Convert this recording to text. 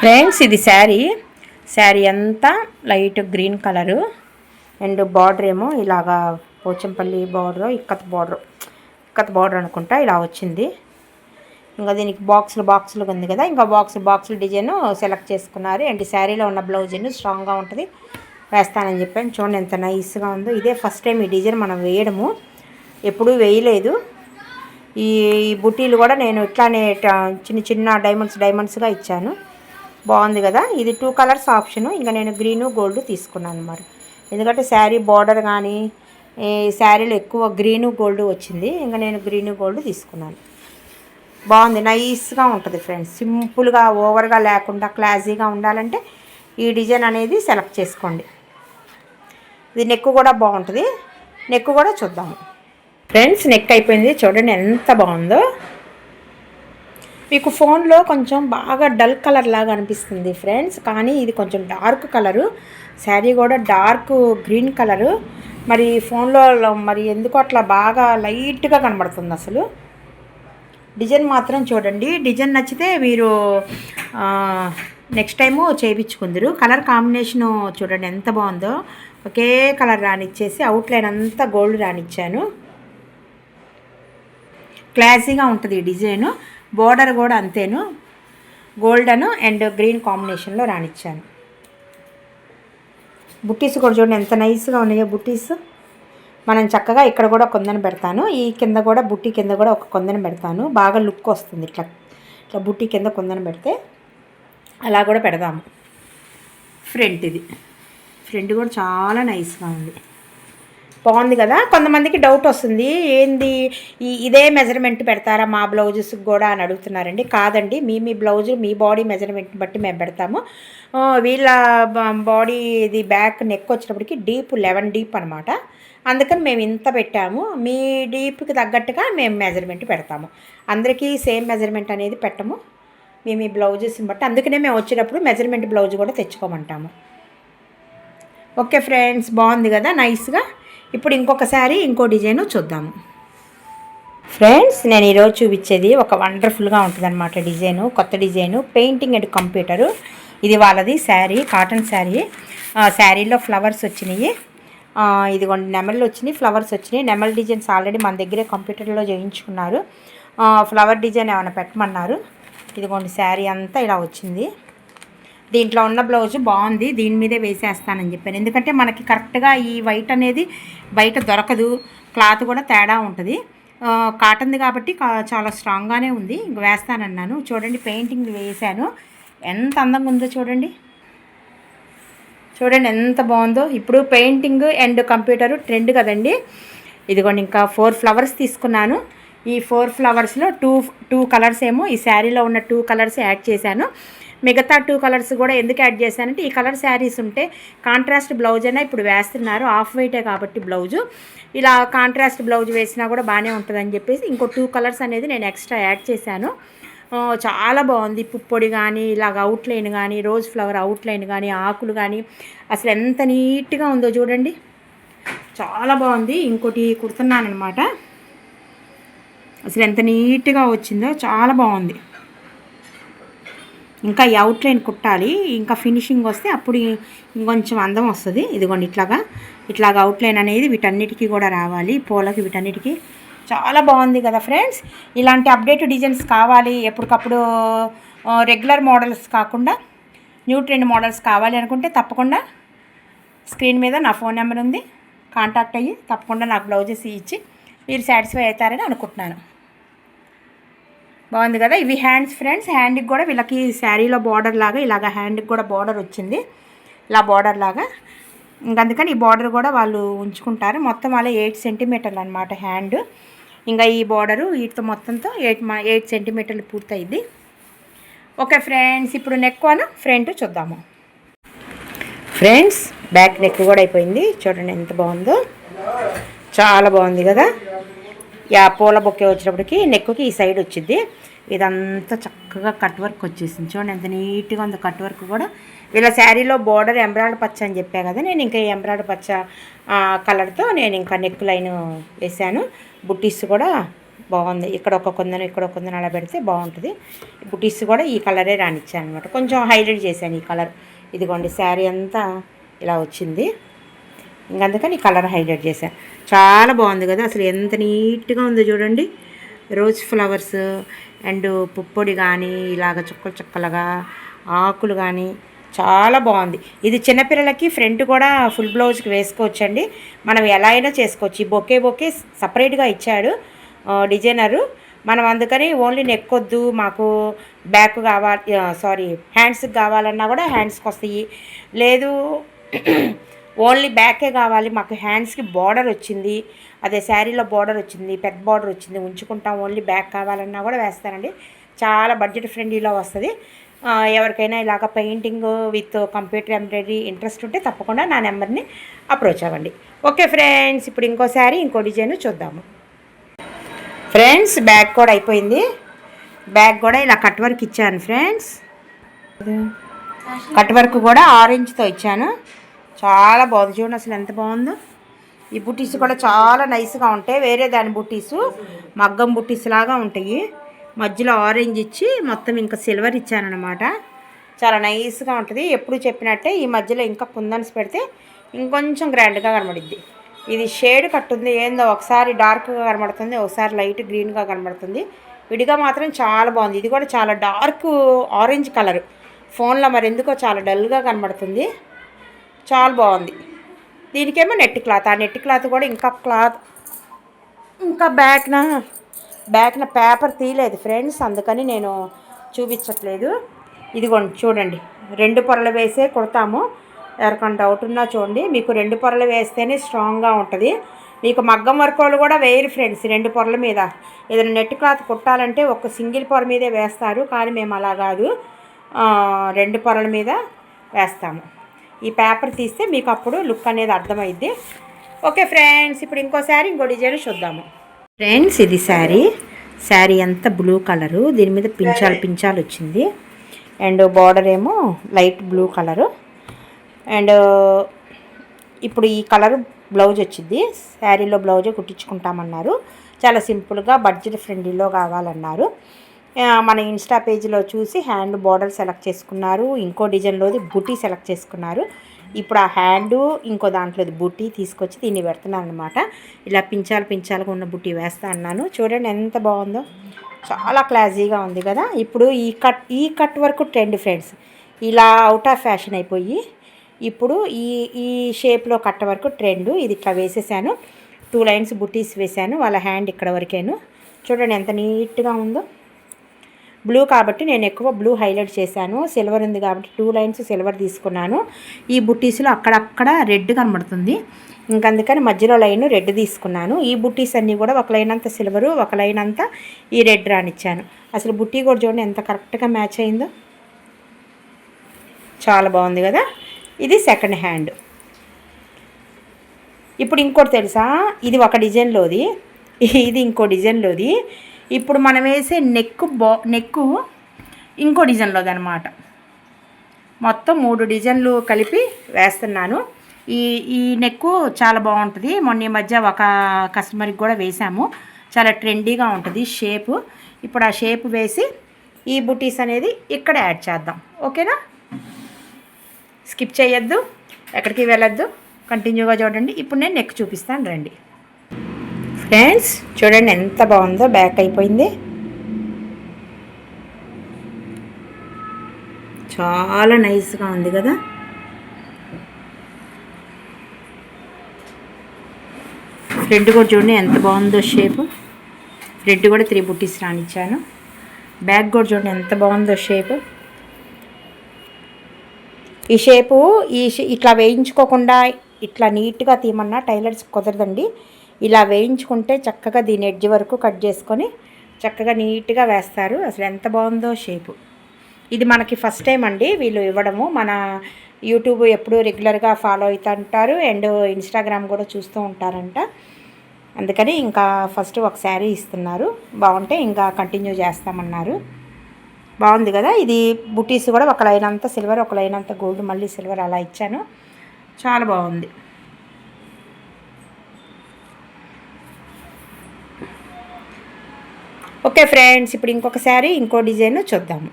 Friends ఇది శారీ. శారీ అంతా light green colour. And border ఏమో ఇలాగా Pochampally border ikat border ikat border అనుకుంటా ఇలా వచ్చింది. ఇంకా దీనికి బాక్సులు బాక్సులు ఉంది కదా. ఇంకా బాక్స్ బాక్సులు డిజైన్ సెలెక్ట్ చేసుకున్నారు. అండ్ శారీలో ఉన్న బ్లౌజ్ స్ట్రాంగ్గా ఉంటుంది. వేస్తానని చెప్పాను. చూడండి ఎంత నైస్గా ఉందో. ఇదే ఫస్ట్ టైం ఈ డిజైన్ మనం వేయడము. ఎప్పుడూ వేయలేదు. ఈ బుటీలు కూడా నేను ఇట్లానే చిన్న చిన్న డైమండ్స్ డైమండ్స్గా ఇచ్చాను. బాగుంది కదా? ఇది టూ కలర్స్ ఆప్షను ఇంకా నేను గ్రీను గోల్డ్ తీసుకున్నాను అనమాట ఎందుకంటే శారీ బార్డర్ కానీ ఈ శారీలో ఎక్కువ గ్రీను గోల్డ్ వచ్చింది. ఇంకా నేను గ్రీను గోల్డ్ తీసుకున్నాను. బాగుంది. నైస్గా ఉంటుంది ఫ్రెండ్స్ సింపుల్గా ఓవర్గా లేకుండా క్లాజీగా ఉండాలంటే ఈ డిజైన్ అనేది సెలెక్ట్ చేసుకోండి. ఇది నెక్ కూడా బాగుంటుంది. నెక్ కూడా చూద్దాము. ఫ్రెండ్స్ నెక్ అయిపోయింది. చూడండి ఎంత బాగుందో. మీకు ఫోన్లో కొంచెం బాగా డల్ కలర్ లాగా అనిపిస్తుంది ఫ్రెండ్స్. కానీ ఇది కొంచెం డార్క్ కలరు. శారీ కూడా డార్క్ గ్రీన్ కలరు. మరి ఫోన్లో మరి ఎందుకు అట్లా బాగా లైట్గా కనబడుతుంది అసలు? డిజైన్ మాత్రం చూడండి. డిజైన్ నచ్చితే మీరు నెక్స్ట్ టైము చేయించుకుందరు. కలర్ కాంబినేషను చూడండి ఎంత బాగుందో. ఒకే కలర్ రానిచ్చేసి అవుట్లైన్ అంతా గోల్డ్ రానిచ్చాను. క్లాసీగా ఉంటుంది ఈ డిజైను. బోర్డర్ కూడా అంతేను. గోల్డెన్ అండ్ గ్రీన్ కాంబినేషన్లో రానిచ్చాను బుట్టీస్ కూడా చూడండి ఎంత నైస్గా ఉన్నాయో బుట్టీస్. మనం చక్కగా ఇక్కడ కూడా కొందని పెడతాను. ఈ కింద కూడా బుట్టి కింద కూడా ఒక కొందని పెడతాను. బాగా లుక్ వస్తుంది ఇట్లా ఇట్లా బుట్టి కింద కొందని పెడితే. అలా కూడా పెడదాము. ఫ్రంట్ ఇది. ఫ్రంట్ కూడా చాలా నైస్గా ఉంది. బాగుంది కదా? కొంతమందికి డౌట్ వస్తుంది. ఏంది? ఈ ఇదే మెజర్మెంట్ పెడతారా మా బ్లౌజెస్కి కూడా అని అడుగుతున్నారండి. కాదండి. మీ మీ బ్లౌజ్ మీ బాడీ మెజర్మెంట్ బట్టి మేము పెడతాము. వీళ్ళ బాడీ ఇది బ్యాక్ నెక్ వచ్చినప్పటికి డీప్ లెవెన్ డీప్ అనమాట అందుకని మేము ఇంత పెట్టాము. మీ డీప్కి తగ్గట్టుగా మేము మెజర్మెంట్ పెడతాము. అందరికీ సేమ్ మెజర్మెంట్ అనేది పెట్టము. మీ మీ బ్లౌజెస్ని బట్టి. అందుకనే మేము వచ్చేటప్పుడు మెజర్మెంట్ బ్లౌజ్ కూడా తెచ్చుకోమంటాము. ఓకే ఫ్రెండ్స్ బాగుంది కదా? నైస్గా ఇప్పుడు ఇంకొకసారి ఇంకో డిజైన్ చూద్దాము ఫ్రెండ్స్ నేను ఈరోజు చూపించేది ఒక వండర్ఫుల్గా ఉంటుందన్నమాట డిజైను కొత్త డిజైను పెయింటింగ్ అండ్ కంప్యూటరు ఇది వాళ్ళది శారీ కాటన్ శారీ. శారీలో ఫ్లవర్స్ వచ్చినాయి. ఇదిగోండి నెమళ్ళు వచ్చినాయి ఫ్లవర్స్ వచ్చినాయి. నెమల్ డిజైన్స్ ఆల్రెడీ మన దగ్గరే కంప్యూటర్లో చేయించుకున్నారు. ఫ్లవర్ డిజైన్ ఏమైనా పెట్టమన్నారు. ఇదిగోండి శారీ అంతా ఇలా వచ్చింది. దీంట్లో ఉన్న బ్లౌజ్ బాగుంది దీని మీదే వేసేస్తానని చెప్పాను. ఎందుకంటే మనకి కరెక్ట్గా ఈ వైట్ అనేది బయట దొరకదు క్లాత్ కూడా తేడా ఉంటుంది. కాటన్ది కాబట్టి కా- చాలా స్ట్రాంగ్గానే ఉంది. వేస్తానన్నాను. చూడండి పెయింటింగ్ వేసాను. ఎంత అందంగా ఉందో చూడండి. చూడండి ఎంత బాగుందో. ఇప్పుడు పెయింటింగ్ అండ్ కంప్యూటర్ ట్రెండ్ కదండి. ఇదిగోండి ఇంకా ఫోర్ ఫ్లవర్స్ తీసుకున్నాను. ఈ ఫోర్ ఫ్లవర్స్లో టూ టూ కలర్స్ ఏమో ఈ శారీలో ఉన్న టూ కలర్స్ యాడ్ చేశాను. మిగతా టూ కలర్స్ కూడా ఎందుకు యాడ్ చేశానంటే ఈ కలర్ శారీస్ ఉంటే కాంట్రాస్ట్ బ్లౌజ్ అయినా ఇప్పుడు వేస్తున్నారు. ఆఫ్ వైటే కాబట్టి బ్లౌజు ఇలా కాంట్రాస్ట్ బ్లౌజ్ వేసినా కూడా బాగానే ఉంటుందని చెప్పేసి ఇంకో టూ కలర్స్ అనేది నేను ఎక్స్ట్రా యాడ్ చేశాను. చాలా బాగుంది. పుప్పొడి కానీ ఇలాగ అవుట్లైన్ కానీ రోజ్ ఫ్లవర్ అవుట్లైన్ కానీ ఆకులు కానీ అసలు ఎంత నీట్గా ఉందో చూడండి. చాలా బాగుంది. ఇంకోటి కుడుతున్నానమాట అసలు ఎంత నీట్గా వచ్చిందో చాలా బాగుంది. ఇంకా ఈ అవుట్లైన్ కుట్టాలి. ఇంకా ఫినిషింగ్ వస్తే అప్పుడు ఇంకొంచెం అందం వస్తుంది. ఇదిగోండి ఇట్లాగా. ఇట్లాగా అవుట్లైన్ అనేది వీటన్నిటికీ కూడా రావాలి. పూలకి వీటన్నిటికీ. చాలా బాగుంది కదా ఫ్రెండ్స్ ఇలాంటి అప్డేట్ డిజైన్స్ కావాలి. ఎప్పటికప్పుడు రెగ్యులర్ మోడల్స్ కాకుండా న్యూ ట్రెండ్ మోడల్స్ కావాలి అనుకుంటే తప్పకుండా స్క్రీన్ మీద నా ఫోన్ నెంబర్ ఉంది. కాంటాక్ట్ అయ్యి తప్పకుండా నాకు బ్లౌజెస్ ఇచ్చి మీరు సాటిస్ఫై అవుతారని అనుకుంటున్నాను. బాగుంది కదా? ఇవి హ్యాండ్స్ ఫ్రెండ్స్ హ్యాండ్కి కూడా వీళ్ళకి శారీలో బార్డర్ లాగా ఇలాగ హ్యాండ్కి కూడా బార్డర్ వచ్చింది. ఇలా బార్డర్ లాగా. ఇంకా అందుకని ఈ బార్డర్ కూడా వాళ్ళు ఉంచుకుంటారు. మొత్తం అలా ఎయిట్ సెంటీమీటర్లు అనమాట హ్యాండ్ ఇంకా ఈ బార్డరు వీటితో మొత్తంతో ఎయిట్ మా ఎయిట్ సెంటీమీటర్లు పూర్తయింది. ఓకే ఫ్రెండ్స్ ఇప్పుడు నెక్ వన్ ఫ్రంట్ చూద్దాము. ఫ్రెండ్స్ బ్యాక్ నెక్ కూడా అయిపోయింది. చూడండి ఎంత బాగుందో. చాలా బాగుంది కదా? యా పూల బొక్కే వచ్చినప్పటికి నెక్కుకి ఈ సైడ్ వచ్చింది ఇదంతా చక్కగా కట్ వర్క్ వచ్చేసింది. చూడండి ఎంత నీట్గా ఉంది కట్ వర్క్ కూడా. వీళ్ళ శారీలో బోర్డర్ ఎంబ్రాయిడ్ పచ్చ అని చెప్పా కదా నేను ఇంకా ఎంబ్రాయిడ్ పచ్చ కలర్తో నేను ఇంకా నెక్ లైన్ వేసాను బుట్టీస్ కూడా బాగుంది. ఇక్కడ ఒక కొందను ఇక్కడ ఒక కొందను అలా పెడితే బాగుంటుంది. బుటీస్ కూడా ఈ కలరే రానిచ్చాను అనమాట కొంచెం హైలైట్ చేశాను ఈ కలర్. ఇదిగోండి శారీ అంతా ఇలా వచ్చింది. ఇంక అందుకని కలర్ హైలైట్ చేశాను చాలా బాగుంది కదా అసలు ఎంత నీట్గా ఉందో చూడండి. రోజ్ ఫ్లవర్స్ అండ్ పుప్పొడి కానీ ఇలాగ చుక్కలు చుక్కలుగా ఆకులు కానీ చాలా బాగుంది. ఇది చిన్నపిల్లలకి ఫ్రంట్ కూడా ఫుల్ బ్లౌజ్కి వేసుకోవచ్చండి. మనం ఎలా అయినా చేసుకోవచ్చు. ఈ బొకే బొకే సపరేట్గా ఇచ్చాడు డిజైనరు. మనం అందుకని ఓన్లీ నెక్ వద్దు మాకు బ్యాక్ కావాలి సారీ హ్యాండ్స్కి కావాలన్నా కూడా హ్యాండ్స్కి వస్తాయి. లేదు ఓన్లీ బ్యాకే కావాలి. మాకు హ్యాండ్స్కి బార్డర్ వచ్చింది. అదే శారీలో బార్డర్ వచ్చింది. పెద్ద బార్డర్ వచ్చింది. ఉంచుకుంటాం. ఓన్లీ బ్యాక్ కావాలన్నా కూడా వేస్తానండి చాలా బడ్జెట్ ఫ్రెండ్లీలో వస్తుంది. ఎవరికైనా ఇలాగ painting with computer embroidery interest ఉంటే తప్పకుండా నా నెంబర్ని అప్రోచ్ అవ్వండి. ఓకే ఫ్రెండ్స్ ఇప్పుడు ఇంకో శారీ ఇంకో డిజైన్ చూద్దాము. ఫ్రెండ్స్ బ్యాగ్ కూడా అయిపోయింది. బ్యాగ్ కూడా ఇలా కట్ వర్క్ ఇచ్చాను ఫ్రెండ్స్. కట్ వర్క్ కూడా ఆరెంజ్తో ఇచ్చాను. చాలా బాగుంది. చూడండి అసలు ఎంత బాగుందో. ఈ బుటీస్ కూడా చాలా నైస్గా ఉంటాయి. వేరే దాని బుట్టీసు మగ్గం బుట్టీస్ లాగా ఉంటాయి. మధ్యలో ఆరెంజ్ ఇచ్చి మొత్తం ఇంకా సిల్వర్ ఇచ్చానమాట చాలా నైస్గా ఉంటుంది. ఎప్పుడు చెప్పినట్టే ఈ మధ్యలో ఇంకా కుందన్స్ పెడితే ఇంకొంచెం గ్రాండ్గా కనబడిద్ది. ఇది షేడ్ కట్టుంది. ఏందో ఒకసారి డార్క్గా కనబడుతుంది. ఒకసారి లైట్ గ్రీన్గా కనబడుతుంది. విడిగా మాత్రం చాలా బాగుంది. ఇది కూడా చాలా డార్క్ ఆరెంజ్ కలర్ ఫోన్లో మరి ఎందుకో చాలా డల్గా కనబడుతుంది. చాలా బాగుంది. దీనికేమో నెట్ క్లాత్. ఆ నెట్ క్లాత్ కూడా ఇంకా క్లాత్ ఇంకా బ్యాక్న బ్యాక్న పేపర్ తీయలేదు ఫ్రెండ్స్. అందుకని నేను చూపించట్లేదు. ఇదిగోండి చూడండి. రెండు పొరలు వేసే కుడతాము. ఎవరికైనా డౌట్ ఉన్నా చూడండి. మీకు రెండు పొరలు వేస్తేనే స్ట్రాంగ్గా ఉంటుంది. మీకు మగ్గం వర్క్ కూడా వేయరు ఫ్రెండ్స్ రెండు పొరల మీద. ఏదైనా నెట్ క్లాత్ కుట్టాలంటే ఒక సింగిల్ పొర మీదే వేస్తారు. కానీ మేము అలా కాదు. రెండు పొరల మీద వేస్తాము. ఈ పేపర్ తీస్తే మీకు అప్పుడు లుక్ అనేది అర్థమైద్ది. ఓకే ఫ్రెండ్స్ ఇప్పుడు ఇంకో శారీ ఇంకో డిజైన్ చూద్దాము. ఫ్రెండ్స్ ఇది శారీ. శారీ అంతా బ్లూ కలరు. దీని మీద పించాలు పించాలు వచ్చింది. అండ్ బార్డర్ ఏమో లైట్ బ్లూ కలరు. అండ్ ఇప్పుడు ఈ కలర్ బ్లౌజ్ వచ్చింది. శారీలో బ్లౌజ్ కుట్టించుకుంటామన్నారు. చాలా సింపుల్గా బడ్జెట్ ఫ్రెండ్లీలో కావాలన్నారు. మన ఇన్స్టా పేజీలో చూసి హ్యాండ్ బార్డర్ సెలెక్ట్ చేసుకున్నారు. ఇంకో డిజైన్లోది బుటీ సెలెక్ట్ చేసుకున్నారు. ఇప్పుడు ఆ హ్యాండు ఇంకో దాంట్లోది బుట్టి తీసుకొచ్చి దీన్ని పెడుతున్నాను అనమాట ఇలా పించాలు పించాలుగా ఉన్న బుట్టి వేస్తా అన్నాను. చూడండి ఎంత బాగుందో. చాలా క్లాజీగా ఉంది కదా. ఇప్పుడు ఈ కట్ ఈ కట్ వరకు ట్రెండ్ ఫ్రెండ్స్. ఇలా అవుట్ ఆఫ్ ఫ్యాషన్ అయిపోయి ఇప్పుడు ఈ ఈ షేప్లో కట్ వరకు ట్రెండ్. ఇది ఇట్లా వేసేసాను. టూ లైన్స్ బుట్టీస్ వేసాను. వాళ్ళ హ్యాండ్ ఇక్కడ వరకేను. చూడండి ఎంత నీట్గా ఉందో. బ్లూ కాబట్టి నేను ఎక్కువ బ్లూ హైలైట్ చేశాను. సిల్వర్ ఉంది కాబట్టి టూ లైన్స్ సిల్వర్ తీసుకున్నాను. ఈ బుట్టీస్లో అక్కడక్కడ రెడ్ కనబడుతుంది. ఇంకందుకని మధ్యలో లైన్ రెడ్ తీసుకున్నాను. ఈ బుట్టీస్ అన్నీ కూడా ఒక లైన్ అంతా సిల్వరు ఒక లైన్ అంతా ఈ రెడ్ రానిచ్చాను అసలు బుట్టీ కూడా చూడండి ఎంత కరెక్ట్గా మ్యాచ్ అయిందో. చాలా బాగుంది కదా? ఇది సెకండ్ హ్యాండ్. ఇప్పుడు ఇంకోటి తెలుసా? ఇది ఒక డిజైన్లోది. ఇది ఇంకో డిజైన్లోది. ఇప్పుడు మనం వేసే నెక్ బా నెక్కు ఇంకో డిజైన్లోది అనమాట మొత్తం మూడు డిజైన్లు కలిపి వేస్తున్నాను. ఈ ఈ నెక్కు చాలా బాగుంటుంది. మొన్న ఈ మధ్య ఒక కస్టమర్కి కూడా వేసాము. చాలా ట్రెండీగా ఉంటుంది షేపు. ఇప్పుడు ఆ షేప్ వేసి ఈ బుటీస్ అనేది ఇక్కడ యాడ్ చేద్దాం. ఓకేనా? స్కిప్ చేయొద్దు. ఎక్కడికి వెళ్ళొద్దు. కంటిన్యూగా చూడండి. ఇప్పుడు నేను నెక్ చూపిస్తాను రండి. ఫ్రెండ్స్ చూడండి ఎంత బాగుందో బ్యాక్ అయిపోయింది. చాలా నైస్గా ఉంది కదా. ఫ్రంట్ కూడా చూడండి ఎంత బాగుందో షేప్. ఫ్రంట్ కూడా త్రీ బుట్టీస్ రానిచ్చాను. బ్యాక్ కూడా చూడండి ఎంత బాగుందో షేప్. ఈ షేపు ఈ ఇట్లా వేయించుకోకుండా ఇట్లా నీట్గా తీయమన్నా టైలర్స్ కుదరదండి. ఇలా వేయించుకుంటే చక్కగా దీని ఎడ్జ్ వరకు కట్ చేసుకొని చక్కగా నీట్గా వేస్తారు. అసలు ఎంత బాగుందో షేపు. ఇది మనకి ఫస్ట్ టైం అండి వీళ్ళు ఇవ్వడము. మన యూట్యూబ్ ఎప్పుడు రెగ్యులర్గా ఫాలో అవుతుంటారు. అండ్ ఇన్స్టాగ్రామ్ కూడా చూస్తూ ఉంటారంట. అందుకని ఇంకా ఫస్ట్ ఒక శారీ ఇస్తున్నారు. బాగుంటే ఇంకా కంటిన్యూ చేస్తామన్నారు. బాగుంది కదా? ఇది బుటీస్ కూడా ఒక లైన్ అంతా సిల్వర్ ఒక లైన్ అంతా గోల్డ్ మళ్ళీ సిల్వర్ అలా ఇచ్చాను. చాలా బాగుంది. ఓకే ఫ్రెండ్స్ ఇప్పుడు ఇంకొక శారీ ఇంకో డిజైన్ చూద్దాము